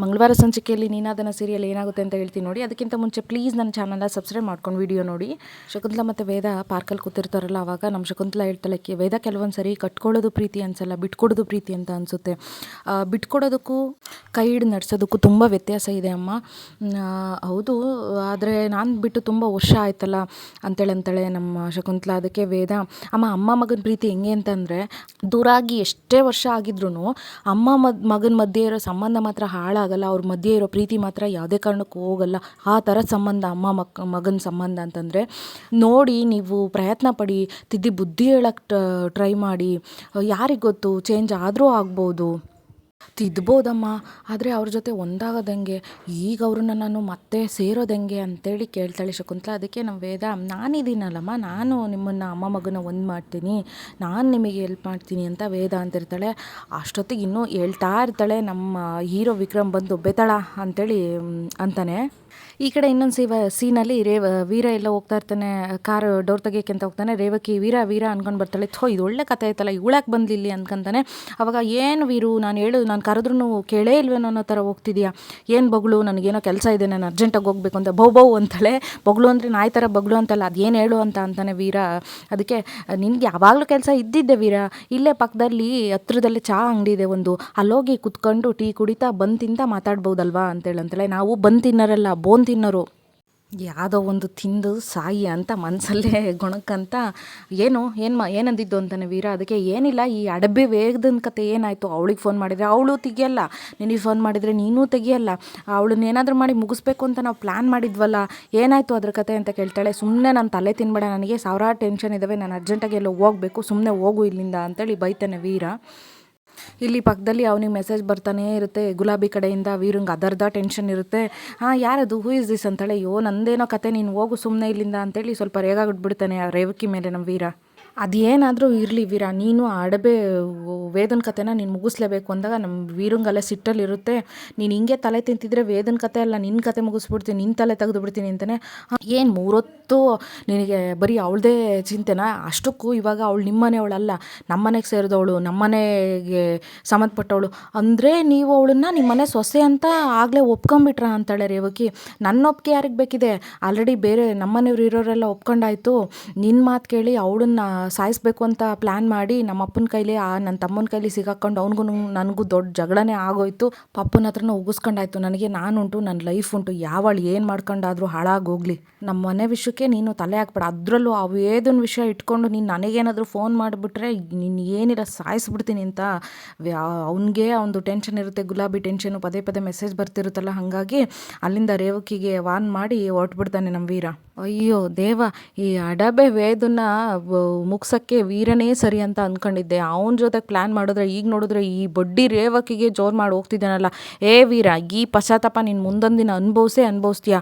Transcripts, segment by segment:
ಮಂಗಳವಾರ ಸಂಚಿಕೆಯಲ್ಲಿ ನೀನಾದನ ಸೀರಿಯಲ್ ಏನಾಗುತ್ತೆ ಅಂತ ಹೇಳ್ತೀನಿ ನೋಡಿ. ಅದಕ್ಕಿಂತ ಮುಂಚೆ ಪ್ಲೀಸ್ ನನ್ನ ಚಾನಲ್ನ ಸಬ್ಸ್ಕ್ರೈಬ್ ಮಾಡ್ಕೊಂಡು ವಿಡಿಯೋ ನೋಡಿ. ಶಕುಂತಲಾ ಮತ್ತು ವೇದ ಪಾರ್ಕಲ್ಲಿ ಕೂತಿರ್ತಾರಲ್ಲ ಅವಾಗ ನಮ್ಮ ಶಕುಂತಲಾ ಹೇಳ್ತಾಳೆ ವೇದ ಕೆಲವೊಂದು ಸರಿ ಕಟ್ಕೊಳ್ಳೋದು ಪ್ರೀತಿ ಅನ್ಸಲ್ಲ, ಬಿಟ್ಕೊಡೋದು ಪ್ರೀತಿ ಅಂತ ಅನಿಸುತ್ತೆ. ಬಿಟ್ಕೊಡೋದಕ್ಕೂ ಕೈ ಹಿಡಿದು ನಡೆಸೋದಕ್ಕೂ ತುಂಬ ವ್ಯತ್ಯಾಸ ಇದೆ ಅಮ್ಮ. ಹೌದು, ಆದರೆ ನಾನು ಬಿಟ್ಟು ತುಂಬ ವರ್ಷ ಆಯ್ತಲ್ಲ ಅಂತೇಳಿ ಅಂತಾಳೆ ನಮ್ಮ ಶಕುಂತಲಾ. ಅದಕ್ಕೆ ವೇದ, ಅಮ್ಮ ಅಮ್ಮ ಮಗನ ಪ್ರೀತಿ ಹೆಂಗೆ ಅಂತಂದರೆ ದೂರಾಗಿ ಎಷ್ಟೇ ವರ್ಷ ಆಗಿದ್ರೂ ಅಮ್ಮ ಮಗನ ಮಧ್ಯೆ ಇರೋ ಸಂಬಂಧ ಮಾತ್ರ ಹಾಳಾಗಲ್ಲ ಅವ್ರ ಮಧ್ಯೆ ಇರೋ ಪ್ರೀತಿ ಮಾತ್ರ ಯಾವುದೇ ಕಾರಣಕ್ಕೂ ಹೋಗಲ್ಲ. ಆ ಥರ ಸಂಬಂಧ, ಅಮ್ಮ, ಮಕ್, ಮಗನ ಸಂಬಂಧ ಅಂತಂದರೆ ನೋಡಿ ನೀವು ಪ್ರಯತ್ನ ಪಡಿ, ತಿದ್ದಿ ಬುದ್ಧಿ ಹೇಳಕ್ಕೆ ಟ್ರೈ ಮಾಡಿ. ಯಾರಿಗೆ ಗೊತ್ತು? ಚೇಂಜ್ ಆದರೂ ಆಗ್ಬೋದು. ತಿದ್ಬೋದಮ್ಮ. ಆದರೆ ಅವ್ರ ಜೊತೆ ಒಂದಾಗೋದಂಗೆ, ಈಗ ಅವ್ರನ್ನ ನಾನು ಮತ್ತೆ ಸೇರೋದಂಗೆ ಅಂತೇಳಿ ಕೇಳ್ತಾಳೆ ಶಕುಂತಲ. ಅದಕ್ಕೆ ನಮ್ಮ ವೇದ ನಾನಿದ್ದೀನಲ್ಲಮ್ಮ ನಾನು ನಿಮ್ಮನ್ನು ಅಮ್ಮ ಮಗನ ಒಂದು ಮಾಡ್ತೀನಿ, ನಾನು ನಿಮಗೆ ಹೆಲ್ಪ್ ಮಾಡ್ತೀನಿ ಅಂತ ವೇದ ಅಂತಿರ್ತಾಳೆ. ಅಷ್ಟೊತ್ತಿಗೆ ಇನ್ನೂ ಹೇಳ್ತಾ ಇರ್ತಾಳೆ, ನಮ್ಮ ಹೀರೋ ವಿಕ್ರಮ್ ಬಂದು, ಬೆತಳ ಅಂತೇಳಿ ಅಂತಾನೆ. ಈ ಕಡೆ ಇನ್ನೊಂದು ಸೀವ, ಸೀನಲ್ಲಿ ರೇವ ವೀರ ಎಲ್ಲ ಹೋಗ್ತಾ ಇರ್ತಾನೆ ಕಾರ್ ಡೋರ್ ತೆಗಿಯೋಕೆ ಅಂತ ಹೋಗ್ತಾನೆ. ರೇವಕಿ, ವೀರ ವೀರ ಅನ್ಕೊಂಡು ಬರ್ತಾಳೆ. ಥೋ, ಇದು ಒಳ್ಳೆ ಕತೆ ಐತಲ್ಲ ಇವಳಕ್ಕೆ ಬಂದಿಲ್ಲಿ ಅನ್ಕೊಂತಾನೆ. ಅವಾಗ ಏನು ವೀರು, ನಾನು ಹೇಳು, ನಾನು ಕರೆದ್ರೂ ಕೇಳೇ ಇಲ್ವೇನೋ ಅನ್ನೋ ಥರ ಹೋಗ್ತಿದ್ಯಾ? ಏನು ಬಗಳು ನನಗೇನೋ ಕೆಲಸ ಇದೆ, ನಾನು ಅರ್ಜೆಂಟಾಗಿ ಹೋಗ್ಬೇಕು ಅಂತ, ಬೌ ಬೌ ಅಂತಾಳೆ. ಬಗಳು ಅಂದರೆ ನಾಯಿ ಥರ ಬಗಳು ಅಂತಲ್ಲ ಅದೇನು ಹೇಳು ಅಂತ ಅಂತಾನೆ ವೀರ. ಅದಕ್ಕೆ ನಿನಗೆ ಯಾವಾಗಲೂ ಕೆಲಸ ಇದ್ದಿದ್ದೆ ವೀರ. ಇಲ್ಲೇ ಪಕ್ಕದಲ್ಲಿ, ಹತ್ರದಲ್ಲೇ ಚಹಾ ಅಂಗಡಿ ಇದೆ ಒಂದು. ಅಲ್ಲೋಗಿ ಕುತ್ಕೊಂಡು ಟೀ ಕುಡಿತಾ ಬಂದು ತಿಂತ ಮಾತಾಡ್ಬೋದಲ್ವಾ ಅಂತೇಳಿ ಅಂತಾಳೆ. ನಾವು ಬಂದು ತಿನ್ನೋರಲ್ಲ ಬೋನ್ ತಿನ್ನೋರು ಯಾವುದೋ ಒಂದು ತಿಂದು ಸಾಯಿ ಅಂತ ಮನಸ್ಸಲ್ಲೇ ಗೊಣಕ್ಕಂತ, ಏನು ಏನು ಮಾ, ಏನಂದಿದ್ದು ಅಂತಾನೆ ವೀರ? ಅದಕ್ಕೆ ಏನಿಲ್ಲ, ಈ ಅಡಬೆ ವೇಗದನ್ ಕತೆ ಏನಾಯಿತು? ಅವಳಿಗೆ ಫೋನ್ ಮಾಡಿದರೆ ಅವಳು ತೆಗಿಯಲ್ಲ. ನಿನಗೆ ಫೋನ್ ಮಾಡಿದರೆ ನೀನೂ ತೆಗಿಯಲ್ಲ. ಅವಳನ್ನ ಏನಾದರೂ ಮಾಡಿ ಮುಗಿಸ್ಬೇಕು ಅಂತ ನಾವು ಪ್ಲ್ಯಾನ್ ಮಾಡಿದ್ವಲ್ಲ. ಏನಾಯಿತು ಅದ್ರ ಕತೆ ಅಂತ ಕೇಳ್ತಾಳೆ. ಸುಮ್ಮನೆ ನಾನು ತಲೆ ತಿನ್ಬೇಡ. ನನಗೆ ಸಾವಿರಾರು ಟೆನ್ಷನ್ ಇದ್ದಾವೆ ನಾನು ಅರ್ಜೆಂಟಾಗಿ ಎಲ್ಲೋ ಹೋಗಬೇಕು. ಸುಮ್ಮನೆ ಹೋಗು ಇಲ್ಲಿಂದ ಅಂತೇಳಿ ಬೈತಾನೆ ವೀರ. ಇಲ್ಲಿ ಪಕ್ಕದಲ್ಲಿ ಅವನಿಗೆ ಮೆಸೇಜ್ ಬರ್ತಾನೇ ಇರುತ್ತೆ. ಗುಲಾಬಿ ಕಡೆಯಿಂದ ವೀರಂಗೆ ಅದರ್ಧ ಟೆನ್ಷನ್ ಇರುತ್ತೆ. ಹಾಂ, ಯಾರದು? ಹೂ ಇಸ್ ದಿಸ್ ಅಂತೇಳಿ. ಅಯ್ಯೋ, ನಂದೇನೋ ಕತೆ. ನೀನು ಹೋಗು ಸುಮ್ಮನೆ ಇಲ್ಲಿಂದ ಅಂತೇಳಿ ಸ್ವಲ್ಪ ರೇಗಾಗ್ಬಿಡ್ತಾನೆ ಆ ರೇವಕಿ ಮೇಲೆ ನಮ್ಮ ವೀರ. ಅದೇನಾದರೂ ಇರಲಿ ವೀರ, ನೀನು ಅಡಬೆ ವೇದನ ಕತೆನ ನೀನು ಮುಗಿಸ್ಲೇಬೇಕು ಅಂದಾಗ ನಮ್ಮ ವೀರಂಗೆಲ್ಲ ಸಿಟ್ಟಲ್ಲಿರುತ್ತೆ. ನೀನು ಹಿಂಗೆ ತಲೆ ತಿಂತಿದ್ರೆ ವೇದನ ಕತೆ ಅಲ್ಲ ನಿನ್ನ ಕತೆ ಮುಗಿಸ್ಬಿಡ್ತೀನಿ ನಿನ್ನ ತಲೆ ತೆಗೆದು ಬಿಡ್ತೀನಿ ಅಂತಲೇ ಏನು ಮೂರೊತ್ತು ನಿನಗೆ ಬರೀ ಅವಳದೇ ಚಿಂತೆನಾ? ಅಷ್ಟಕ್ಕೂ ಇವಾಗ ಅವಳು ನಿಮ್ಮನೆಯವಳಲ್ಲ, ನಮ್ಮನೆಗೆ ಸೇರಿದವಳು, ನಮ್ಮನೆಗೆ ಸಂಬಂಧಪಟ್ಟವಳು. ಅಂದರೆ ನೀವು ಅವಳನ್ನ ನಿಮ್ಮನೆ ಸೊಸೆ ಅಂತ ಆಗಲೇ ಒಪ್ಕೊಂಬಿಟ್ರ ಅಂತಾಳೆ ರೇವಕಿ. ನನ್ನ ಒಪ್ಪಿಗೆ ಯಾರಿಗೆ ಬೇಕಿದೆ? ಆಲ್ರೆಡಿ ಬೇರೆ ನಮ್ಮನೆಯವ್ರು ಇರೋರೆಲ್ಲ ಒಪ್ಕೊಂಡಾಯ್ತು. ನಿನ್ನ ಮಾತು ಕೇಳಿ ಅವಳನ್ನ ಸಾಯಿಸ್ಬೇಕು ಅಂತ ಪ್ಲ್ಯಾನ್ ಮಾಡಿ ನಮ್ಮ ಅಪ್ಪನ ಕೈಲಿ, ಆ ನನ್ನ ತಮ್ಮನ ಕೈಲಿ ಸಿಗಾಕೊಂಡು ಅವ್ನಿಗೂ ನನಗೂ ದೊಡ್ಡ ಜಗಳನೇ ಆಗೋಯ್ತು. ಪಪ್ಪನ ಹತ್ರನೂ ಉಗಿಸ್ಕೊಂಡಾಯ್ತು. ನನಗೆ ನಾನುಂಟು ನನ್ನ ಲೈಫ್ ಉಂಟು. ಯಾವಳು ಏನು ಮಾಡ್ಕೊಂಡಾದ್ರೂ ಹಾಳಾಗೋಗ್ಲಿ. ನಮ್ಮ ಮನೆ ವಿಷಯಕ್ಕೆ ನೀನು ತಲೆ ಹಾಕ್ಬೇಡ. ಅದರಲ್ಲೂ ಅವು ಏದನ್ನ ವಿಷಯ ಇಟ್ಕೊಂಡು ನೀನು ನನಗೇನಾದರೂ ಫೋನ್ ಮಾಡಿಬಿಟ್ರೆ ನೀನು ಏನಿಲ್ಲ ಸಾಯಿಸ್ಬಿಡ್ತೀನಿ ಅಂತ ಅವನಿಗೆ ಒಂದು ಟೆನ್ಷನ್ ಇರುತ್ತೆ. ಗುಲಾಬಿ ಟೆನ್ಷನು ಪದೇ ಪದೇ ಮೆಸೇಜ್ ಬರ್ತಿರುತ್ತಲ್ಲ. ಹಾಗಾಗಿ ಅಲ್ಲಿಂದ ರೇವಕಿಗೆ ವಾನ್ ಮಾಡಿ ಹೊರಟ್ಬಿಡ್ತಾನೆ ನಮ್ಮ ವೀರ. ಅಯ್ಯೋ ದೇವ, ಈ ಅಡಬೆ ವೇದನ್ನ ಮುಗ್ಸೋಕ್ಕೆ ವೀರನೇ ಸರಿ ಅಂತ ಅಂದ್ಕೊಂಡಿದ್ದೆ ಅವನ ಜೊತೆ ಪ್ಲ್ಯಾನ್ ಮಾಡಿದ್ರೆ, ಈಗ ನೋಡಿದ್ರೆ ಈ ಬಡ್ಡಿ ರೇವಕಿಗೆ ಜೋರು ಮಾಡಿ ಹೋಗ್ತಿದ್ದಾನಲ್ಲ. ಏ ವೀರ, ಈ ಪಶ್ಚಾತ್ತಾಪ ನೀನು ಮುಂದೊಂದು ದಿನ ಅನುಭವಿಸೇ ಅನುಭವಿಸ್ತೀಯ?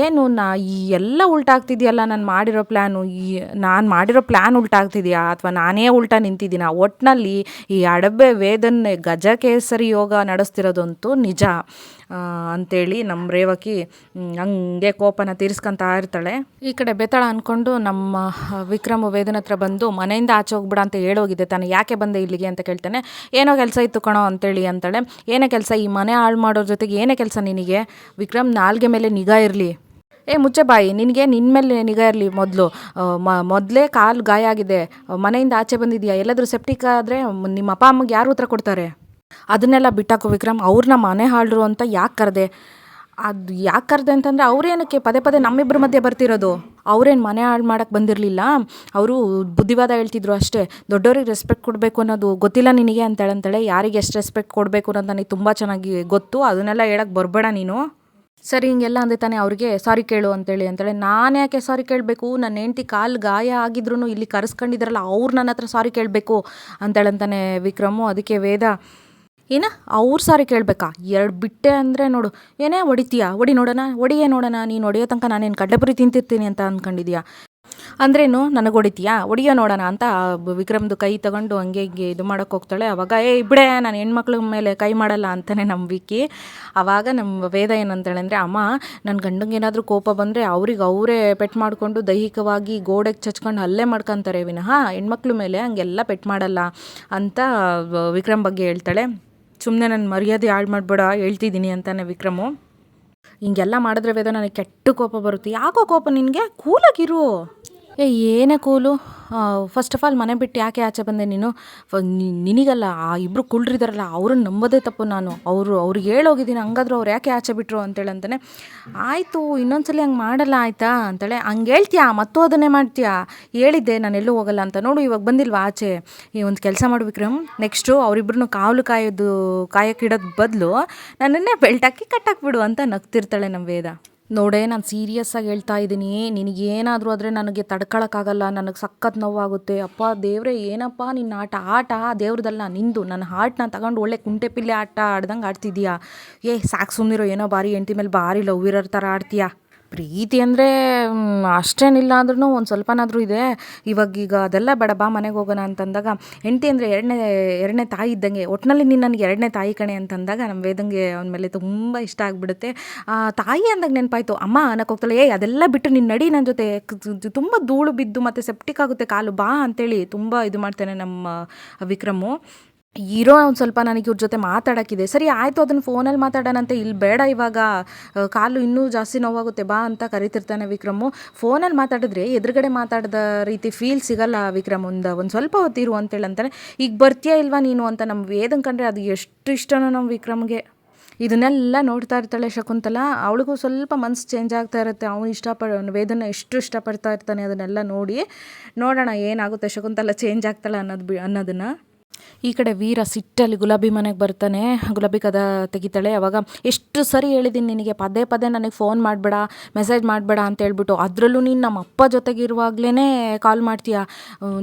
ಏನು ನಾ ಈ ಎಲ್ಲ ಉಲ್ಟಾಗ್ತಿದೆಯಲ್ಲ ನಾನು ಮಾಡಿರೋ ಪ್ಲ್ಯಾನು ಈ ನಾನು ಮಾಡಿರೋ ಪ್ಲ್ಯಾನ್ ಉಲ್ಟಾಗ್ತಿದೆಯಾ? ಅಥವಾ ನಾನೇ ಉಲ್ಟಾ ನಿಂತಿದ್ದೀನ? ಒಟ್ಟಿನಲ್ಲಿ ಈ ಅಡಬೆ ವೇದನ್ನೇ ಗಜಕೇಸರಿ ಯೋಗ ನಡೆಸ್ತಿರೋದಂತೂ ನಿಜ. ಅಂತೇಳಿ ನಮ್ಮ ರೇವಕಿ ಹಂಗೆ ಕೋಪನ ತೀರಿಸ್ಕೊಂತಾ ಇರ್ತಾಳೆ. ಈ ಕಡೆ ಬೆತ್ತಳ ಅಂದ್ಕೊಂಡು ನಮ್ಮ ವಿಕ್ರಮ ವೇದನ ಹತ್ರ ಬಂದು ಮನೆಯಿಂದ ಆಚೆ ಹೋಗ್ಬಿಡ ಅಂತ ಹೇಳೋಗಿದೆ. ತಾನು ಯಾಕೆ ಬಂದೆ ಇಲ್ಲಿಗೆ ಅಂತ ಕೇಳ್ತಾನೆ. ಏನೋ ಕೆಲಸ ಇತ್ತು ಕಣೋ ಅಂತೇಳಿ ಅಂತಾಳೆ. ಏನೇ ಕೆಲಸ ಈ ಮನೆ ಹಾಳು ಮಾಡೋರ ಜೊತೆಗೆ ಏನೇ ಕೆಲಸ ನಿನಗೆ? ವಿಕ್ರಮ್ ನಾಲ್ಗೆ ಮೇಲೆ ನಿಗಾ ಇರಲಿ. ಏ ಮುಚ್ಚೆ ಬಾಯಿ, ನಿನಗೆ ನಿನ್ನ ಮೇಲೆ ನಿಗಾ ಇರಲಿ ಮೊದಲು. ಮೊದಲೇ ಕಾಲು ಗಾಯ ಆಗಿದೆ. ಮನೆಯಿಂದ ಆಚೆ ಬಂದಿದೆಯಾ? ಎಲ್ಲಾದರೂ ಸೆಪ್ಟಿಕ್ ಆದರೆ ನಿಮ್ಮ ಅಪ್ಪ ಅಮ್ಮಗೆ ಯಾರು ಉತ್ತರ ಕೊಡ್ತಾರೆ? ಅದನ್ನೆಲ್ಲ ಬಿಟ್ಟಾಕು ವಿಕ್ರಮ್ ಅವ್ರನ್ನ ಮನೆ ಹಾಳರು ಅಂತ ಯಾಕೆ ಕರೆದೆ? ಅದು ಯಾಕೆ ಕರೆದೆ ಅಂತಂದರೆ ಅವ್ರೇನಕ್ಕೆ ಪದೇ ಪದೇ ನಮ್ಮಿಬ್ಬರ ಮಧ್ಯೆ ಬರ್ತಿರೋದು. ಅವ್ರೇನು ಮನೆ ಹಾಳು ಮಾಡೋಕ್ಕೆ ಬಂದಿರಲಿಲ್ಲ? ಅವರು ಬುದ್ಧಿವಾದ ಹೇಳ್ತಿದ್ರು ಅಷ್ಟೇ. ದೊಡ್ಡವ್ರಿಗೆ ರೆಸ್ಪೆಕ್ಟ್ ಕೊಡಬೇಕು ಅನ್ನೋದು ಗೊತ್ತಿಲ್ಲ ನಿನಗೆ ಅಂತೇಳಿ ಅಂತಾಳೆ ಯಾರಿಗೆ ಎಷ್ಟು ರೆಸ್ಪೆಕ್ಟ್ ಕೊಡಬೇಕು ಅನ್ನೋದು ನನಗೆ ತುಂಬ ಚೆನ್ನಾಗಿ ಗೊತ್ತು. ಅದನ್ನೆಲ್ಲ ಹೇಳಕ್ಕೆ ಬರಬೇಡ ನೀನು. ಸರಿ, ಹಿಂಗೆಲ್ಲ ಅಂದೆ ತಾನೆ ಅವ್ರಿಗೆ ಸಾರಿ ಕೇಳು ಅಂತೇಳಿ ಅಂತೇಳಿ. ನಾನು ಯಾಕೆ ಸಾರಿ ಕೇಳಬೇಕು? ನನ್ನ ಹೆಂಡ್ತಿ ಕಾಲು ಗಾಯ ಆಗಿದ್ರು ಇಲ್ಲಿ ಕರೆಸ್ಕೊಂಡಿದ್ರಲ್ಲ, ಅವ್ರು ನನ್ನ ಹತ್ರ ಸಾರಿ ಕೇಳಬೇಕು ಅಂತೇಳಂತಾನೆ ವಿಕ್ರಮು. ಅದಕ್ಕೆ ವೇದ ಏನ? ಅವ್ರ ಸಾರಿ ಕೇಳಬೇಕಾ? ಎರಡು ಬಿಟ್ಟೆ ಅಂದರೆ ನೋಡು, ಏನೇ ಹೊಡಿತೀಯಾ? ಹೊಡಿ ನೋಡೋಣ, ಹೊಡಿಯೇ ನೋಡೋಣ, ನೀನು ಹೊಡಿಯೋ ತನಕ ನಾನೇನು ಕಡ್ಲೆಪುರಿ ತಿಂತಿರ್ತೀನಿ ಅಂತ ಅಂದ್ಕೊಂಡಿದ್ಯಾ ಅಂದ್ರೇನು, ನನಗೆ ಹೊಡಿತೀಯಾ? ಹೊಡಿಯೋ ನೋಡೋಣ ಅಂತ ವಿಕ್ರಮ್ದು ಕೈ ತಗೊಂಡು ಹಂಗೆ ಹಿಂಗೆ ಇದು ಮಾಡೋಕ್ಕೆ ಹೋಗ್ತಾಳೆ. ಅವಾಗ ಏ ಬಿಡೇ, ನಾನು ಹೆಣ್ಮಕ್ಳ ಮೇಲೆ ಕೈ ಮಾಡಲ್ಲ ಅಂತಲೇ ನಮ್ಮ ವಿಕ್ಕಿ ಆವಾಗ ನಮ್ಮ ವೇದ ಏನಂತಾಳೆ ಅಂದರೆ, ಅಮ್ಮ ನನ್ನ ಗಂಡಂಗೆ ಏನಾದರೂ ಕೋಪ ಬಂದರೆ ಅವ್ರಿಗೆ ಅವರೇ ಪೆಟ್ ಮಾಡಿಕೊಂಡು ದೈಹಿಕವಾಗಿ ಗೋಡೆಗೆ ಚಚ್ಕೊಂಡು ಹಲ್ಲೆ ಮಾಡ್ಕೊತಾರೆ ವಿನಃ, ಹೆಣ್ಮಕ್ಳ ಮೇಲೆ ಹಂಗೆಲ್ಲ ಪೆಟ್ ಮಾಡಲ್ಲ ಅಂತ ವಿಕ್ರಮ್ ಬಗ್ಗೆ ಹೇಳ್ತಾಳೆ. ಸುಮ್ಮನೆ ನನ್ನ ಮರ್ಯಾದೆ ಹಾಳು ಮಾಡಬೇಡ, ಹೇಳ್ತಿದ್ದೀನಿ ಅಂತಾನೆ ವಿಕ್ರಮು. ಹಿಂಗೆಲ್ಲ ಮಾಡಿದ್ರೆ ವೇದ ನನಗೆ ಕೆಟ್ಟ ಕೋಪ ಬರುತ್ತೆ. ಯಾಕೋ ಕೋಪ ನಿನಗೆ? ಕೂಲಾಗಿರು ಏ, ಏನೇ ಕೂಲು. ಫಸ್ಟ್ ಆಫ್ ಆಲ್ ಮನೆ ಬಿಟ್ಟು ಯಾಕೆ ಆಚೆ ಬಂದೆ ನೀನು? ನಿನಗಲ್ಲ, ಆ ಇಬ್ಬರು ಕುಳ್ರಿದಾರಲ್ಲ ಅವ್ರನ್ನ ನಂಬೋದೇ ತಪ್ಪು ನಾನು. ಅವರು, ಅವ್ರಿಗೆ ಹೇಳೋಗಿದ್ದೀನಿ, ಹಂಗಾದ್ರೂ ಅವ್ರು ಯಾಕೆ ಆಚೆ ಬಿಟ್ಟರು ಅಂತೇಳಿ ಅಂತಾನೆ. ಆಯಿತು, ಇನ್ನೊಂದ್ಸಲಿ ಹಂಗೆ ಮಾಡಲ್ಲ ಆಯಿತಾ ಅಂತೇಳೆ. ಹಂಗೆ ಹೇಳ್ತೀಯಾ? ಮತ್ತೂ ಅದನ್ನೇ ಮಾಡ್ತೀಯಾ? ಹೇಳಿದ್ದೆ, ನಾನು ಎಲ್ಲೂ ಹೋಗಲ್ಲ ಅಂತ. ನೋಡು, ಇವಾಗ ಬಂದಿಲ್ವಾ ಆಚೆ? ಈ ಒಂದು ಕೆಲಸ ಮಾಡ್ಬೇಕ್ರಿ ನೆಕ್ಸ್ಟು ಅವರಿಬ್ರು ಕಾವಲು ಕಾಯೋದು ಕಾಯಕ್ಕಿಡೋದು ಬದಲು ನನ್ನನ್ನೇ ಬೆಲ್ಟ್ ಹಾಕಿ ಕಟ್ಟಾಕ್ಬಿಡು ಅಂತ ನಗ್ತಿರ್ತಾಳೆ ನಮ್ಮ ವೇದ. ನೋಡೇ, ನಾನು ಸೀರಿಯಸ್ ಆಗಿ ಹೇಳ್ತಾ ಇದ್ದೀನಿ ನಿನಗೇನಾದರೂ ಆದರೆ ನನಗೆ ತಡ್ಕೊಳಕ್ಕಾಗಲ್ಲ. ನನಗೆ ಸಖತ್ ನೋವಾಗುತ್ತೆ. ಅಪ್ಪ, ದೇವರೇ, ಏನಪ್ಪ ನಿನ್ನ ಆಟ? ಆಟ ದೇವ್ರದಲ್ಲ, ನಿಂದು. ನನ್ನ ಹಾರ್ಟ್ನ ತಗೊಂಡು ಒಳ್ಳೆ ಕುಂಟೆ ಪಿಲ್ಲೆ ಆಟ ಆಡ್ದಂಗೆ ಆಡ್ತಿದ್ಯಾ? ಏ, ಸಾಕು ಸುಮ್ಮನಿರೋ ಏನೋ ಬಾರಿ ಎಂಟಿ ಮೇಲೆ ಭಾರಿ ಲವ್ ಇರೋ ಥರ ಆಡ್ತೀಯಾ? ಪ್ರೀತಿ ಅಂದರೆ ಅಷ್ಟೇನಿಲ್ಲ ಅಂದ್ರೂ ಒಂದು ಸ್ವಲ್ಪನಾದರೂ ಇದೆ. ಇವಾಗ ಈಗ ಅದೆಲ್ಲ ಬೇಡ, ಬಾ ಮನೆಗೆ ಹೋಗೋಣ ಅಂತಂದಾಗ, ಹೆಂಡತಿ ಅಂದರೆ ಎರಡನೇ ಎರಡನೇ ತಾಯಿ ಇದ್ದಂಗೆ ಒಟ್ಟಿನಲ್ಲಿ ನೀನು ನನಗೆ ಎರಡನೇ ತಾಯಿ ಕಣೆ ಅಂತಂದಾಗ ನಮ್ಮ ವೇದಂಗೆ ಅವನ ಮೇಲೆ ತುಂಬ ಇಷ್ಟ ಆಗಿಬಿಡುತ್ತೆ. ತಾಯಿ ಅಂದಾಗ ನೆನಪಾಯ್ತು, ಅಮ್ಮ ಅನ್ನಕ್ಕೆ ಹೋಗ್ತಾಳೆ, ಏಯ್, ಅದೆಲ್ಲ ಬಿಟ್ಟು ನಿನ್ನ ನಡಿ ನನ್ನ ಜೊತೆ ತುಂಬ ಧೂಳು ಬಿದ್ದು ಮತ್ತು ಸೆಪ್ಟಿಕ್ ಆಗುತ್ತೆ, ಕಾಲು ಬಾ ಅಂತೇಳಿ ತುಂಬ ಇದು ಮಾಡ್ತಾನೆ ನಮ್ಮ, ವಿಕ್ರಮು. ಇರೋ ಒಂದು ಸ್ವಲ್ಪ ನನಗೆ ಇವ್ರ ಜೊತೆ ಮಾತಾಡೋಕ್ಕಿದೆ. ಸರಿ, ಆಯಿತು ಅದನ್ನು ಫೋನಲ್ಲಿ ಮಾತಾಡೋಣಂತೆ. ಇಲ್ಲಿ ಬೇಡ ಇವಾಗ. ಕಾಲು ಇನ್ನೂ ಜಾಸ್ತಿ ನೋವಾಗುತ್ತೆ, ಬಾ ಅಂತ ಕರಿತಿರ್ತಾನೆ ವಿಕ್ರಮು. ಫೋನಲ್ಲಿ ಮಾತಾಡಿದ್ರೆ ಎದುರುಗಡೆ ಮಾತಾಡಿದ ರೀತಿ ಫೀಲ್ ಸಿಗಲ್ಲ ವಿಕ್ರಮ್, ಒಂದು ಒಂದು ಸ್ವಲ್ಪ ಹೊತ್ತಿರು ಅಂತೇಳಿ ಅಂತಾನೆ ಈಗ ಬರ್ತೀಯಾ ಇಲ್ವಾ ನೀನು? ಅಂತ ನಮ್ಮ ವೇದನ್ ಕಂಡ್ರೆ ಅದು ಎಷ್ಟು ಇಷ್ಟನೋ ನಮ್ಮ ವಿಕ್ರಮ್ಗೆ. ಇದನ್ನೆಲ್ಲ ನೋಡ್ತಾ ಇರ್ತಾಳೆ ಶಕುಂತಲ. ಅವಳಿಗೂ ಸ್ವಲ್ಪ ಮನ್ಸು ಚೇಂಜ್ ಆಗ್ತಾ ಇರುತ್ತೆ. ಅವನು ಇಷ್ಟಪಡ ವೇದನ ಎಷ್ಟು ಇಷ್ಟಪಡ್ತಾ ಇರ್ತಾನೆ ಅದನ್ನೆಲ್ಲ ನೋಡಿ ನೋಡೋಣ ಏನಾಗುತ್ತೆ ಶಕುಂತಲ ಚೇಂಜ್ ಆಗ್ತಾಳೆ ಅನ್ನೋದು ಬಿ, ಅನ್ನೋದನ್ನು. ಈ ಕಡೆ ವೀರ ಸಿಟ್ಟಲ್ಲಿ ಗುಲಾಬಿ ಮನೆಗೆ ಬರ್ತಾನೆ. ಗುಲಾಬಿ ಕದ ತೆಗಿತಾಳೆ. ಅವಾಗ ಎಷ್ಟು ಸರಿ ಹೇಳಿದ್ದೀನಿ ನಿನಗೆ, ಪದೇ ಪದೇ ನನಗೆ ಫೋನ್ ಮಾಡಬೇಡ ಮೆಸೇಜ್ ಮಾಡಬೇಡ ಅಂತ ಹೇಳ್ಬಿಟ್ಟು. ಅದರಲ್ಲೂ ನೀನು ನಮ್ಮ ಅಪ್ಪ ಜೊತೆಗಿರುವಾಗಲೇ ಕಾಲ್ ಮಾಡ್ತೀಯಾ?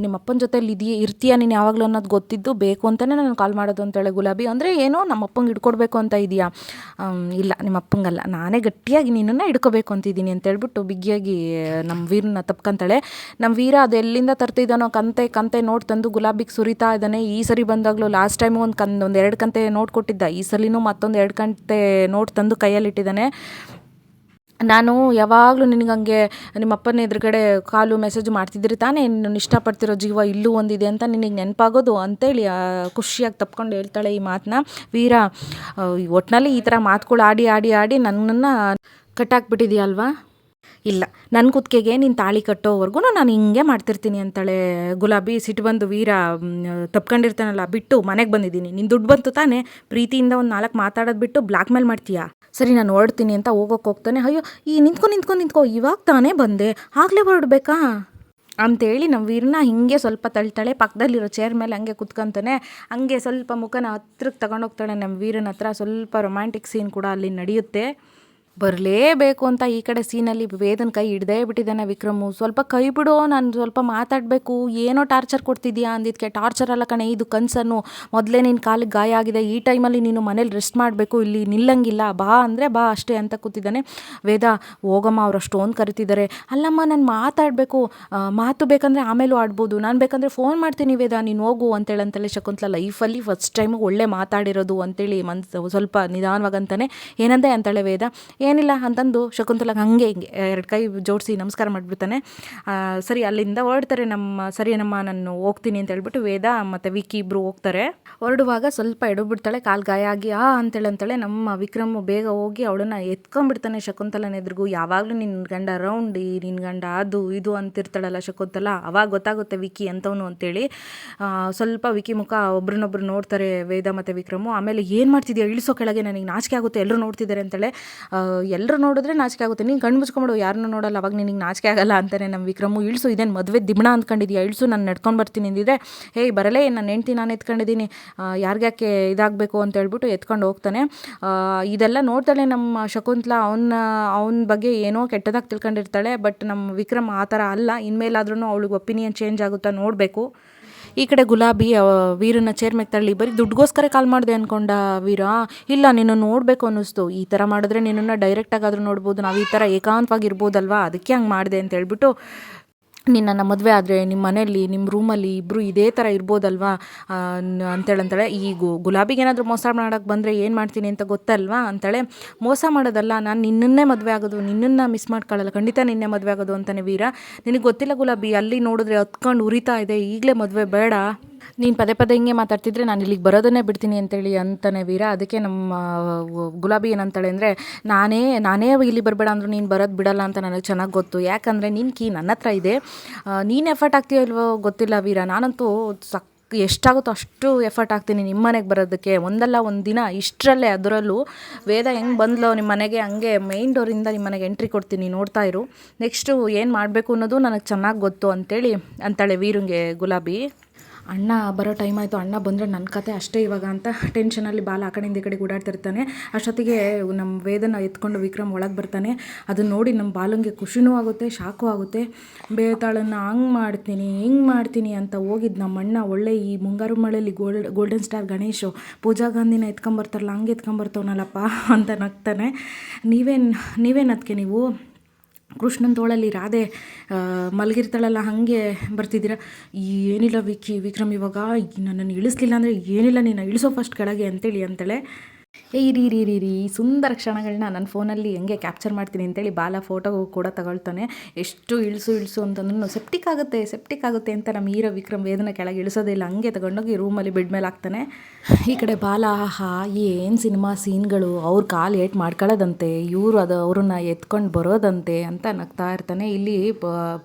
ನಿಮ್ಮ ಅಪ್ಪನ ಜೊತೆಲಿ ಇದೆಯಾ ಇರ್ತೀಯಾ ನೀನು ಯಾವಾಗಲೂ ಅನ್ನೋದು ಗೊತ್ತಿದ್ದು, ಬೇಕು ಅಂತಲೇ ನಾನು ಕಾಲ್ ಮಾಡೋದು ಅಂತೇಳಿ ಗುಲಾಬಿ. ಅಂದರೆ ಏನೋ ನಮ್ಮ ಅಪ್ಪಂಗೆ ಹಿಡ್ಕೊಡ್ಬೇಕು ಅಂತ ಇದೆಯಾ? ಇಲ್ಲ ನಿಮ್ಮ ಅಪ್ಪಂಗಲ್ಲ. ನಾನೇ ಗಟ್ಟಿಯಾಗಿ ನಿನ್ನನ್ನು ಹಿಡ್ಕೋಬೇಕು ಅಂತಿದ್ದೀನಿ ಅಂತ ಹೇಳ್ಬಿಟ್ಟು ಬಿಗಿಯಾಗಿ ನಮ್ಮ ವೀರನ್ನ ತಪ್ಕೊಂತಾಳೆ. ನಮ್ಮ ವೀರ ಅದು ಎಲ್ಲಿಂದ ತರ್ತಿದ್ದಾನೋ ಕಂತೆ ಕಂತೆ ನೋಡಿ ತಂದು ಗುಲಾಬಿಗೆ ಸುರಿತಾ ಇದ್ದಾನೆ ಈ ಸರಿ ಬಂದಾಗಲೂ ಲಾಸ್ಟ್ ಟೈಮು ಒಂದು ಕನ್, ಒಂದು ಎರಡು ಕಂತೆ ನೋಟ್ ಕೊಟ್ಟಿದ್ದ. ಈ ಸಲಿನೂ ಮತ್ತೊಂದು ಎರಡು ಕಂತೆ ನೋಟ್ ತಂದು ಕೈಯಲ್ಲಿಟ್ಟಿದ್ದಾನೆ ನಾನು ಯಾವಾಗಲೂ ನಿನಗೆ ಹಂಗೆ ನಿಮ್ಮಪ್ಪನ ಎದುರುಗಡೆ ಕಾಲು ಮೆಸೇಜ್ ಮಾಡ್ತಿದ್ರಿ ತಾನೇ? ನಿನ್ನ ಇಷ್ಟಪಡ್ತಿರೋ ಜೀವ ಇಲ್ಲೂ ಒಂದಿದೆ ಅಂತ ನಿನಗೆ ನೆನಪಾಗೋದು ಅಂತೇಳಿ ಖುಷಿಯಾಗಿ ತಪ್ಕೊಂಡು ಹೇಳ್ತಾಳೆ ಈ ಮಾತನ್ನ ವೀರ ಒಟ್ಟಿನಲ್ಲಿ ಈ ಥರ ಮಾತುಗಳು ಆಡಿ ಆಡಿ ಆಡಿ ನನ್ನನ್ನು ಕಟ್ಟಾಕ್ಬಿಟ್ಟಿದ್ಯಲ್ವಾ ಇಲ್ಲ. ನನ್ನ ಕುತ್ತಿಗೆಗೆ ನೀನು ತಾಳಿ ಕಟ್ಟೋವರೆಗೂ ನಾನು ಹಿಂಗೆ ಮಾಡ್ತಿರ್ತೀನಿ ಅಂತಾಳೆ ಗುಲಾಬಿ ಸಿಟ್ಟು ಬಂದು ವೀರ ತಪ್ಕೊಂಡಿರ್ತಾನಲ್ಲ, ಬಿಟ್ಟು ಮನೆಗೆ ಬಂದಿದ್ದೀನಿ. ನಿನ್ನ ದುಡ್ಡು ಬಂತು ತಾನೇ ಪ್ರೀತಿಯಿಂದ ಒಂದು ನಾಲ್ಕು ಮಾತಾಡೋದು ಬಿಟ್ಟು ಬ್ಲ್ಯಾಕ್ ಮೇಲ್ ಮಾಡ್ತೀಯಾ? ಸರಿ, ನಾನು ಹೊರಡ್ತೀನಿ ಅಂತ ಹೋಗೋಕೆ ಹೋಗ್ತಾನೆ. ಅಯ್ಯೋ, ಈ ನಿಂತ್ಕೊ ನಿಂತ್ಕೊ ನಿಂತ್ಕೊ, ಇವಾಗ ತಾನೇ ಬಂದೆ. ಆಗಲೇ ಹೊರಡ್ಬೇಕಾ? ಅಂತೇಳಿ ನಮ್ಮ ವೀರನ ಹಿಂಗೆ ಸ್ವಲ್ಪ ತಳ್ತಾಳೆ. ಪಕ್ಕದಲ್ಲಿರೋ ಚೇರ್ ಮೇಲೆ ಹಂಗೆ ಕುತ್ಕೊಂತಾನೆ. ಹಂಗೆ ಸ್ವಲ್ಪ ಮುಖನ ಹತ್ರಕ್ಕೆ ತಗೊಂಡೋಗ್ತಾಳೆ ನಮ್ಮ ವೀರನ ಹತ್ರ. ಸ್ವಲ್ಪ ರೊಮ್ಯಾಂಟಿಕ್ ಸೀನ್ ಕೂಡ ಅಲ್ಲಿ ನಡೆಯುತ್ತೆ. ಬರಲೇಬೇಕು ಅಂತ ಈ ಕಡೆ ಸೀನಲ್ಲಿ ವೇದನ ಕೈ ಹಿಡ್ದೇ ಬಿಟ್ಟಿದ್ದಾನೆ ವಿಕ್ರಮು. ಸ್ವಲ್ಪ ಕೈ ಬಿಡು, ನಾನು ಸ್ವಲ್ಪ ಮಾತಾಡಬೇಕು. ಏನೋ ಟಾರ್ಚರ್ ಕೊಡ್ತಿದ್ಯಾ ಅಂದಿದ್ದಕ್ಕೆ ಟಾರ್ಚರ್ ಅಲ್ಲ ಕಣೆ, ಇದು ಕನ್ಸನ್ನು. ಮೊದಲೇ ನಿನ್ನ ಕಾಲಿಗೆ ಗಾಯ ಆಗಿದೆ. ಈ ಟೈಮಲ್ಲಿ ನೀನು ಮನೇಲಿ ರೆಸ್ಟ್ ಮಾಡಬೇಕು. ಇಲ್ಲಿ ನಿಲ್ಲಂಗಿಲ್ಲ. ಬಾ ಅಂದರೆ ಬಾ ಅಷ್ಟೇ ಅಂತ ಕೂತಿದ್ದಾನೆ ವೇದ. ಹೋಗಮ್ಮ, ಅವ್ರು ಅಷ್ಟೊಂದು ಕರಿತಿದ್ದಾರೆ. ಅಲ್ಲಮ್ಮ, ನಾನು ಮಾತಾಡಬೇಕು. ಮಾತು ಬೇಕಂದರೆ ಆಮೇಲೂ ಆಡ್ಬೋದು. ನಾನು ಬೇಕಂದರೆ ಫೋನ್ ಮಾಡ್ತೀನಿ ವೇದ. ನೀನು ಹೋಗು ಅಂತೇಳಿ ಅಂತೇಳಿ ಶಕುಂತಲ ಲೈಫಲ್ಲಿ ಫಸ್ಟ್ ಟೈಮ್ ಒಳ್ಳೆ ಮಾತಾಡಿರೋದು ಅಂತೇಳಿ ಮನ್ಸು ಸ್ವಲ್ಪ ನಿಧಾನವಾಗಂತಾನೆ ಏನಂದೆ ಅಂತಾಳೆ ವೇದ. ಏನಿಲ್ಲ ಅಂತಂದು ಶಕುಂತಲಾಗ ಹಂಗೆ ಹಿಂಗೆ ಎರಡು ಕೈ ಜೋಡಿಸಿ ನಮಸ್ಕಾರ ಮಾಡಿಬಿಡ್ತಾನೆ. ಸರಿ, ಅಲ್ಲಿಂದ ಹೊರಡ್ತಾರೆ ನಮ್ಮ ಸರಿಯನಮ್ಮ ನಾನು ಹೋಗ್ತೀನಿ ಅಂತ ಹೇಳ್ಬಿಟ್ಟು ವೇದ ಮತ್ತು ವಿಕಿ ಇಬ್ಬರು ಹೋಗ್ತಾರೆ. ಹೊರಡುವಾಗ ಸ್ವಲ್ಪ ಎಡಬಿಡ್ತಾಳೆ ಕಾಲು ಗಾಯ ಆಗಿ, ಆ, ಅಂತೇಳಿ ಅಂತಾಳೆ ನಮ್ಮ ವಿಕ್ರಮ್ ಬೇಗ ಹೋಗಿ ಅವಳನ್ನ ಎತ್ಕೊಂಡ್ಬಿಡ್ತಾನೆ ಶಕುಂತಲನ ಎದುರಿಗೂ. ಯಾವಾಗಲೂ ನಿನ್ನ ಗಂಡ ರೌಂಡಿ ನಿನ್ನ ಗಂಡ ಅದು, ಇದು ಅಂತಿರ್ತಾಳಲ್ಲ ಶಕುಂತಲ, ಅವಾಗ ಗೊತ್ತಾಗುತ್ತೆ ವಿಕಿ ಅಂತವನು ಅಂತೇಳಿ. ಸ್ವಲ್ಪ ವಿಕಿ ಮುಖ ಒಬ್ರನ್ನೊಬ್ರು ನೋಡ್ತಾರೆ ವೇದ ಮತ್ತು ವಿಕ್ರಮು. ಆಮೇಲೆ ಏನು ಮಾಡ್ತಿದ್ಯಾ, ಇಳಿಸೋ ಕೆಳಗೆ ನನಗೆ ನಾಚಿಕೆ ಆಗುತ್ತೆ ಎಲ್ಲರೂ ನೋಡ್ತಿದ್ದಾರೆ ಅಂತೇಳೆ ಎಲ್ಲರೂ ನೋಡಿದ್ರೆ ನಾಚಿಕೆ ಆಗುತ್ತೆ. ನೀನು ಕಣ್ಣು ಮುಚ್ಕೊಂಬಿಡು ಯಾರನ್ನೂ ನೋಡಲ್ಲ, ಅವಾಗ ನಿನಗೆ ನಾಚಿಕೆ ಆಗಲ್ಲ ಅಂತಾನೆ ನಮ್ಮ ವಿಕ್ರಮು. ಇಳಿಸು, ಇದೇನು ಮದುವೆ ದಿಬ್ಣ ಅಂದ್ಕೊಂಡಿದ್ಯಾ? ಇಳಿಸು, ನಾನು ನಡ್ಕೊಂಡು ಬರ್ತೀನಿ ಅಂದಿದ್ರೆ, ಹೇಯ್, ಬರಲೇ ನನ್ನ ಹೆಂಡ್ತಿ ನಾನು ಎತ್ಕೊಂಡಿದ್ದೀನಿ. ಯಾರಿಗ್ಯಾಕೆ ಇದಾಗಬೇಕು? ಅಂತ ಹೇಳ್ಬಿಟ್ಟು ಎತ್ಕೊಂಡು ಹೋಗ್ತಾನೆ. ಇದೆಲ್ಲ ನೋಡ್ತಾಳೆ ನಮ್ಮ ಶಕುಂತಲ. ಅವನ ಅವನ ಬಗ್ಗೆ ಏನೋ ಕೆಟ್ಟದಾಗಿ ತಿಳ್ಕೊಂಡಿರ್ತಾಳೆ, ಬಟ್ ನಮ್ಮ ವಿಕ್ರಮ್ ಆ ಥರ ಅಲ್ಲ. ಇನ್ಮೇಲಾದ್ರೂ ಅವಳಿಗೆ ಒಪಿನಿಯನ್ ಚೇಂಜ್ ಆಗುತ್ತಾ ನೋಡಬೇಕು. ಈ ಕಡೆ ಗುಲಾಬಿ ವೀರನ ಚೇರ್ ಮೇಲೆ ತಳ್ಳಿ, ಬರೀ ದುಡ್ಡುಗೋಸ್ಕರ ಕಾಲ್ ಮಾಡಿದೆ ಅನ್ಕೊಂಡ ವೀರ. ಇಲ್ಲ ನೀನು ನೋಡಬೇಕು ಅನ್ನಿಸ್ತು. ಈ ಥರ ಮಾಡಿದ್ರೆ ನಿನ್ನನ್ನು ಡೈರೆಕ್ಟಾಗಾದರೂ ನೋಡ್ಬೋದು. ನಾವು ಈ ಥರ ಏಕಾಂತವಾಗಿರ್ಬೋದಲ್ವಾ? ಅದಕ್ಕೆ ಹಂಗೆ ಮಾಡಿದೆ ಅಂತ ಹೇಳ್ಬಿಟ್ಟು ನಿನ್ನನ್ನು ಮದುವೆ ಆದರೆ ನಿಮ್ಮ ಮನೆಯಲ್ಲಿ ನಿಮ್ಮ ರೂಮಲ್ಲಿ ಇಬ್ಬರು ಇದೇ ಥರ ಇರ್ಬೋದಲ್ವಾ? ಅಂತೇಳಿ ಅಂತಾಳೆ ಈ ಗುಲಾಬಿಗೆ ಏನಾದರೂ ಮೋಸ ಮಾಡೋಕ್ಕೆ ಬಂದರೆ ಏನು ಮಾಡ್ತೀನಿ ಅಂತ ಗೊತ್ತಲ್ವಾ? ಅಂತಾಳೆ, ಮೋಸ ಮಾಡೋದಲ್ಲ, ನಾನು ನಿನ್ನನ್ನೇ ಮದುವೆ ಆಗೋದು, ನಿನ್ನನ್ನು ಮಿಸ್ ಮಾಡ್ಕೊಳ್ಳಲ್ಲ, ಖಂಡಿತ ನಿನ್ನೆ ಮದುವೆ ಆಗೋದು ಅಂತಾನೆ ವೀರ. ನಿನಗೆ ಗೊತ್ತಿಲ್ಲ ಗುಲಾಬಿ, ಅಲ್ಲಿ ನೋಡಿದ್ರೆ ಹತ್ಕೊಂಡು ಉರಿತಾ ಇದೆ, ಈಗಲೇ ಮದುವೆ ಬೇಡ. ನೀನು ಪದೇ ಪದೇ ಹಿಂಗೆ ಮಾತಾಡ್ತಿದ್ರೆ ನಾನು ಇಲ್ಲಿಗೆ ಬರೋದನ್ನೇ ಬಿಡ್ತೀನಿ ಅಂತೇಳಿ ಅಂತಾನೆ ವೀರ. ಅದಕ್ಕೆ ನಮ್ಮ ಗುಲಾಬಿ ಏನಂತಾಳೆ ಅಂದರೆ, ನಾನೇ ನಾನೇ ಇಲ್ಲಿ ಬರಬೇಡ ಅಂದರೂ ನೀನು ಬರೋದು ಬಿಡಲ್ಲ ಅಂತ ನನಗೆ ಚೆನ್ನಾಗಿ ಗೊತ್ತು. ಯಾಕಂದರೆ ನಿನ್ನ ಕೀ ನನ್ನ ಹತ್ರ ಇದೆ. ನೀನು ಎಫರ್ಟ್ ಆಗ್ತೀಯೋ ಇಲ್ವೋ ಗೊತ್ತಿಲ್ಲ ವೀರ. ನಾನಂತೂ ಸಕ್, ಎಷ್ಟಾಗುತ್ತೋ ಅಷ್ಟು ಎಫರ್ಟ್ ಹಾಕ್ತೀನಿ ನಿಮ್ಮ ಮನೆಗೆ ಬರೋದಕ್ಕೆ. ಒಂದಲ್ಲ ಒಂದು ದಿನ ಇಷ್ಟರಲ್ಲೇ ಅದರಲ್ಲೂ ವೇದ ಹೆಂಗೆ ಬಂದ್ಲೋ ನಿಮ್ಮ ಮನೆಗೆ ಹಂಗೆ ಮೈನ್ ಡೋರಿಂದ ನಿಮ್ಮ ಮನೆಗೆ ಎಂಟ್ರಿ ಕೊಡ್ತೀನಿ ನೋಡ್ತಾ ಇರು. ನೆಕ್ಸ್ಟು ಏನು ಮಾಡಬೇಕು ಅನ್ನೋದು ನನಗೆ ಚೆನ್ನಾಗಿ ಗೊತ್ತು ಅಂತೇಳಿ ಅಂತಾಳೆ ವೀರುಂಗೆ ಗುಲಾಬಿ. ಅಣ್ಣ ಬರೋ ಟೈಮ್ ಆಯಿತು, ಅಣ್ಣ ಬಂದರೆ ನನ್ನ ಕತೆ ಅಷ್ಟೇ ಇವಾಗ ಅಂತ ಟೆನ್ಷನಲ್ಲಿ ಬಾಲ ಆ ಕಡೆಯಿಂದ ಈ ಕಡೆ ಓಡಾಡ್ತಿರ್ತಾನೆ. ಅಷ್ಟೊತ್ತಿಗೆ ನಮ್ಮ ವೇದನ ಎತ್ಕೊಂಡು ವಿಕ್ರಮ್ ಒಳಗೆ ಬರ್ತಾನೆ. ಅದನ್ನ ನೋಡಿ ನಮ್ಮ ಬಾಲಂಗೆ ಖುಷಿನೂ ಆಗುತ್ತೆ, ಶಾಕು ಆಗುತ್ತೆ. ಬೇತಾಳನ್ನು ಹಂಗೆ ಮಾಡ್ತೀನಿ, ಹಿಂಗೆ ಮಾಡ್ತೀನಿ ಅಂತ ಹೋಗಿದ್ದು ನಮ್ಮ ಅಣ್ಣ ಒಳ್ಳೆ ಈ ಮುಂಗಾರು ಮಳೆಯಲ್ಲಿ gold golden star Ganesh. Pooja ಗಾಂಧಿನ ಎತ್ಕೊಂಬರ್ತಾರಲ್ಲ ಹಂಗೆ ಎತ್ಕೊಂಬರ್ತವನಲ್ಲಪ್ಪ ಅಂತ ನಗ್ತಾನೆ. ನೀವೇನು ನೀವೇನು ಅದಕ್ಕೆ ನೀವು? ಕೃಷ್ಣನ ತೋಳಲ್ಲಿ ರಾಧೆ ಮಲಗಿರ್ತಾಳಲ್ಲ, ಹಾಗೆ ಬರ್ತಿದ್ದೀರಾ? ಏನಿಲ್ಲ ವಿಕಿ, ವಿಕ್ರಮ್ ಇವಾಗ ನನ್ನನ್ನು ಇಳಿಸ್ಲಿಲ್ಲ ಅಂದರೆ ಏನಿಲ್ಲ ನೀನು ಇಳಿಸೋ ಫಸ್ಟ್ ಕೆಳಗೆ ಅಂತೇಳಿ ಅಂತಾಳೆ. ಏ, ಇರಿ ರೀ ರೀ ಈ ಸುಂದರ ಕ್ಷಣಗಳನ್ನ ನನ್ನ ಫೋನಲ್ಲಿ ಹೆಂಗೆ ಕ್ಯಾಪ್ಚರ್ ಮಾಡ್ತೀನಿ ಅಂತೇಳಿ ಬಾಲ ಫೋಟೋ ಕೂಡ ತಗೊಳ್ತಾನೆ. ಎಷ್ಟು ಇಳಿಸು ಇಳಿಸು ಅಂತಂದ್ರೂ ಸೆಪ್ಟಿಕ್ ಆಗುತ್ತೆ ಸೆಪ್ಟಿಕ್ ಆಗುತ್ತೆ ಅಂತ ನಮ್ಮ ಹೀರೋ ವಿಕ್ರಮ್ ವೇದನ ಕೆಳಗೆ ಇಳಿಸೋದಿಲ್ಲ ಹಂಗೆ ತಗೊಂಡೋಗಿ ರೂಮಲ್ಲಿ ಬೆಡ್ ಮೇಲೆ ಹಾಕ್ತಾನೆ. ಈ ಕಡೆ ಬಾಲ, ಆಹಾ, ಏನು ಸಿನಿಮಾ ಸೀನ್ಗಳು ಅವ್ರ ಕಾಲು ಏಟ್ ಮಾಡ್ಕೊಳ್ಳೋದಂತೆ, ಇವರು ಅದು ಅವ್ರನ್ನ ಎತ್ಕೊಂಡು ಬರೋದಂತೆ ಅಂತ ನಗ್ತಾ ಇರ್ತಾನೆ. ಇಲ್ಲಿ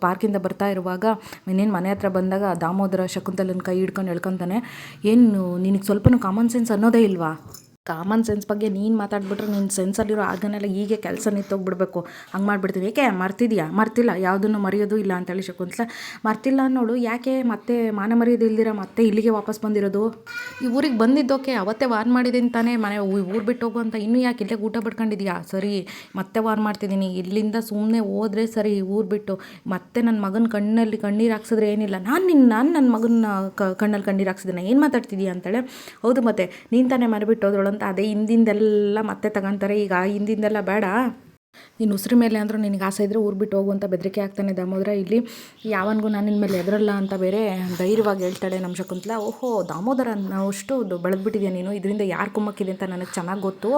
ಪಾರ್ಕಿಂದ ಬರ್ತಾ ಇರುವಾಗ ಇನ್ನೇನು ಮನೆ ಹತ್ರ ಬಂದಾಗ ದಾಮೋದರ ಶಕುಂತಲನ ಕೈ ಹಿಡ್ಕೊಂಡು ಹೇಳ್ಕೊತಾನೆ ಏನು, ನಿನಗೆ ಸ್ವಲ್ಪನೂ ಕಾಮನ್ ಸೆನ್ಸ್ ಅನ್ನೋದೇ ಇಲ್ವಾ? ಕಾಮನ್ ಸೆನ್ಸ್ ಬಗ್ಗೆ ನೀನು ಮಾತಾಡ್ಬಿಟ್ರೆ ನಿನ್ನ ಸೆನ್ಸಲ್ಲಿರೋ ಆಗನೆಲ್ಲ ಹೀಗೆ ಕೆಲಸ ನಿಂತೋಗ್ಬಿಡ್ಬೇಕು. ಹಂಗೆ ಮಾಡಿಬಿಡ್ತೀವಿ ಏಕೆ ಮರ್ತಿದ್ಯಾ? ಮರ್ತಿಲ್ಲ. ಯಾವುದನ್ನು ಮರೆಯೋದು ಇಲ್ಲ ಅಂತೇಳಿ ಶಕುಂತಲ. ಮರ್ತಿಲ್ಲ ನೋಡು ಯಾಕೆ ಮತ್ತೆ ಮಾನ ಮರ್ಯೋದು ಇಲ್ದಿರ ಮತ್ತೆ ಇಲ್ಲಿಗೆ ವಾಪಸ್ ಬಂದಿರೋದು? ಈ ಊರಿಗೆ ಬಂದಿದ್ದೋಕೆ ಅವತ್ತೇ ವಾರ್ ಮಾಡಿದ್ದೀನಿ ತಾನೇ ಮನೆ ಊರು ಬಿಟ್ಟು ಹೋಗು ಅಂತ ಇನ್ನೂ ಯಾಕೆ ಇಲ್ಲೇ ಊಟ ಪಡ್ಕೊಂಡಿದ್ಯಾ? ಸರಿ, ಮತ್ತೆ ವಾರ್ ಮಾಡ್ತಿದ್ದೀನಿ. ಇಲ್ಲಿಂದ ಸುಮ್ಮನೆ ಹೋದ್ರೆ ಸರಿ ಊರು ಬಿಟ್ಟು. ಮತ್ತೆ ನನ್ನ ಮಗನ ಕಣ್ಣಲ್ಲಿ ಕಣ್ಣೀರು ಹಾಕ್ಸಿದ್ರೆ ಏನಿಲ್ಲ. ನಾನು ನಿನ್ನ ನಾನು ನನ್ನ ಮಗನ ಕಣ್ಣಲ್ಲಿ ಕಣ್ಣೀರು ಹಾಕ್ಸಿದ್ದೀನಿ ಏನು ಮಾತಾಡ್ತಿದ್ಯಾ ಅಂತೇಳೆ. ಹೌದು ಮತ್ತೆ, ನೀನು ತಾನೇ ಮರಿಬಿಟ್ಟು ಹೋದ್ರಳು ಅಂತ ಅದೇ ಹಿಂದಿಂದೆಲ್ಲ ಮತ್ತೆ ತಗೊಂತಾರೆ. ಈಗ ಹಿಂದಿಂದೆಲ್ಲ ಬೇಡ. ನೀನು ಉಸಿರು ಮೇಲೆ ಅಂದರೂ ನಿನಗೆ ಆಸೆ ಇದ್ದರೆ ಊರು ಬಿಟ್ಟು ಹೋಗು ಅಂತ ಬೆದರಿಕೆ ಆಗ್ತಾನೆ ದಾಮೋದರ. ಇಲ್ಲಿ ಯಾವನಿಗೂ ನಾನು ನಿನ್ನ ಮೇಲೆ ಎದರಲ್ಲ ಅಂತ ಬೇರೆ ಧೈರ್ಯವಾಗಿ ಹೇಳ್ತಾಳೆ ನಮ್ಮ ಶಕುಂತಲ ಓಹೋ, ದಾಮೋದರ ಅಷ್ಟು ಬೆಳೆದ್ಬಿಟ್ಟಿದ್ಯಾ ನೀನು? ಇದರಿಂದ ಯಾರು ಕುಮ್ಮಕ್ಕಿದೆ ಅಂತ ನನಗೆ ಚೆನ್ನಾಗಿ ಗೊತ್ತು.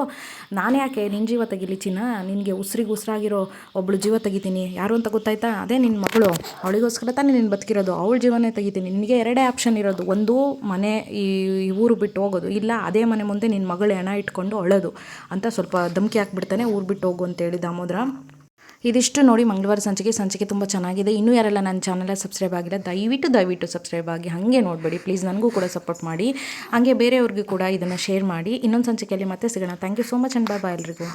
ನಾನು ಯಾಕೆ ನಿನ್ನ ಜೀವ ತೆಗಿಲಿ ಚಿನ್ನ? ನಿನಗೆ ಉಸಿರಿಗೆ ಉಸಿರಾಗಿರೋ ಒಬ್ಬಳು ಜೀವ ತೆಗಿತೀನಿ. ಯಾರು ಅಂತ ಗೊತ್ತಾಯ್ತಾ? ಅದೇ ನಿನ್ನ ಮಗಳು. ಅವಳಿಗೋಸ್ಕರ ತಾನೇ ನೀನು ಬದುಕಿರೋದು. ಅವಳ ಜೀವನೇ ತೆಗಿತೀನಿ. ನಿನಗೆ ಎರಡೇ ಆಪ್ಷನ್ ಇರೋದು. ಒಂದು, ಮನೆ ಈ ಊರು ಬಿಟ್ಟು ಹೋಗೋದು. ಇಲ್ಲ, ಅದೇ ಮನೆ ಮುಂದೆ ನಿನ್ನ ಮಗಳು ಹೆಣ ಇಟ್ಕೊಂಡು ಅಳೋದು ಅಂತ ಸ್ವಲ್ಪ ಧಮಕಿ ಹಾಕ್ಬಿಡ್ತಾನೆ ಊರು ಬಿಟ್ಟು ಹೋಗು ಅಂತೇಳಿ ದಾಮೋದರ. ಇದಿಷ್ಟು ನೋಡಿ ಮಂಗಳವಾರ ಸಂಚಿಕೆ. ಸಂಚಿಕೆ ತುಂಬ ಚೆನ್ನಾಗಿದೆ. ಇನ್ನೂ ಯಾರೆಲ್ಲ ನನ್ನ ಚಾನಲ್ ಸಬ್ಸ್ಕ್ರೈಬ್ ಆಗಿಲ್ಲ, ದಯವಿಟ್ಟು ದಯವಿಟ್ಟು ಸಬ್ಸ್ಕ್ರೈಬ್ ಆಗಿ ಹಾಗೆ ನೋಡಬೇಡಿ. ಪ್ಲೀಸ್ ನನಗೂ ಕೂಡ ಸಪೋರ್ಟ್ ಮಾಡಿ. ಹಾಗೆ ಬೇರೆಯವ್ರಿಗೂ ಕೂಡ ಇದನ್ನು ಶೇರ್ ಮಾಡಿ. ಇನ್ನೊಂದು ಸಂಚಿಕೆಯಲ್ಲಿ ಮತ್ತೆ ಸಿಗೋಣ. Thank you so much and bye bye ಎಲ್ರಿಗೂ.